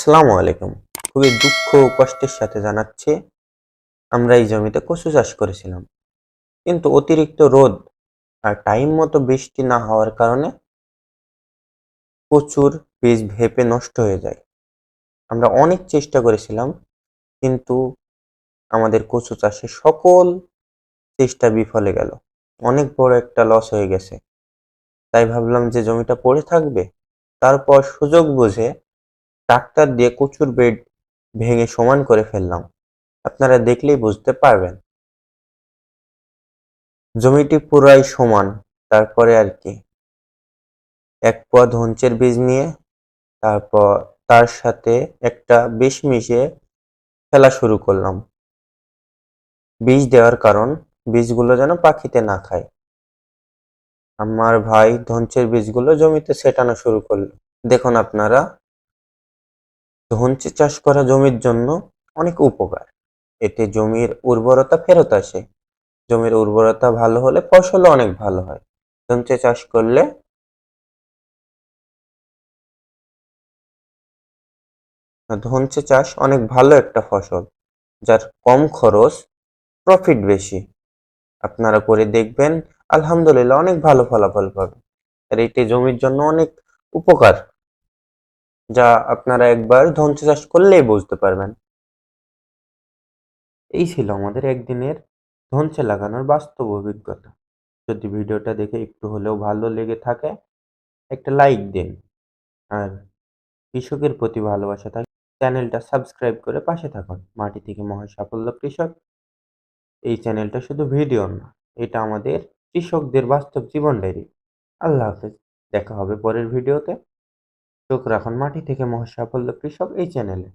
আসসালামু আলাইকুম। খুবই দুঃখ কষ্টের সাথে জানাচ্ছে, আমরা এই জমিতে কচু চাষ করেছিলাম। কিন্তু অতিরিক্ত রোদ আর টাইম মতো বৃষ্টি না হওয়ার কারণে প্রচুর বীজ ভেপে নষ্ট হয়ে যায়। আমরা অনেক চেষ্টা করেছিলাম, কিন্তু আমাদের কচু চাষে সকল চেষ্টা বিফলে গেল। অনেক বড় একটা লস হয়ে গেছে। তাই ভাবলাম যে জমিটা পড়ে থাকবে, তারপর সুযোগ বুঝে ট্রাক্টর দিয়ে কচুর বেড ভেঙে সমান করে ফেললাম। আপনারা দেখলেই বুঝতে পারবেন। জমিটি পুরাই সমান, তারপরে আর কি। এক পোয়া ধনচের বীজ নিয়ে, তারপর তার সাথে একটা বিষ মিশিয়ে ফেলা শুরু করলাম। বীজ দেওয়ার কারণ, বীজগুলো যেন পাখিতে না খায়। আমার ভাই ধনচের বীজগুলো জমিতে ছেটানো শুরু করল। দেখুন আপনারা ধনচে চাষ করা জমির জন্য অনেক উপকার। এতে জমির উর্বরতা ফেরত আসে। জমির উর্বরতা ভালো হলে ফসলও অনেক ভালো হয়। ধনচে চাষ করলে ধনচে চাষ অনেক ভালো একটা ফসল, যার কম খরচ প্রফিট বেশি। আপনারা করে দেখবেন, আলহামদুলিল্লাহ অনেক ভালো ফলাফল পাবেন। আর এটি জমির জন্য অনেক উপকার। যা আপনারা একবার ধনচে চাষ করলেই বুঝতে পারবেন। এই ছিল আমাদের একদিনের ধনচে লাগানোর বাস্তব অভিজ্ঞতা। যদি ভিডিওটা দেখে একটু হলেও ভালো লেগে থাকে, একটা লাইক দিন। আর কৃষকের প্রতি ভালোবাসা থাকে, চ্যানেলটা সাবস্ক্রাইব করে পাশে থাকুন। মাটি থেকে মহা সাফল্য কৃষক, এই চ্যানেলটা শুধু ভিডিও না, এটা আমাদের কৃষকদের বাস্তব জীবন ডায়েরি। আল্লাহ হাফেজ, দেখা হবে পরের ভিডিওতে। চোখ রাখুন মাটি থেকে মহাসাফল্য কৃষক এই চ্যানেলে।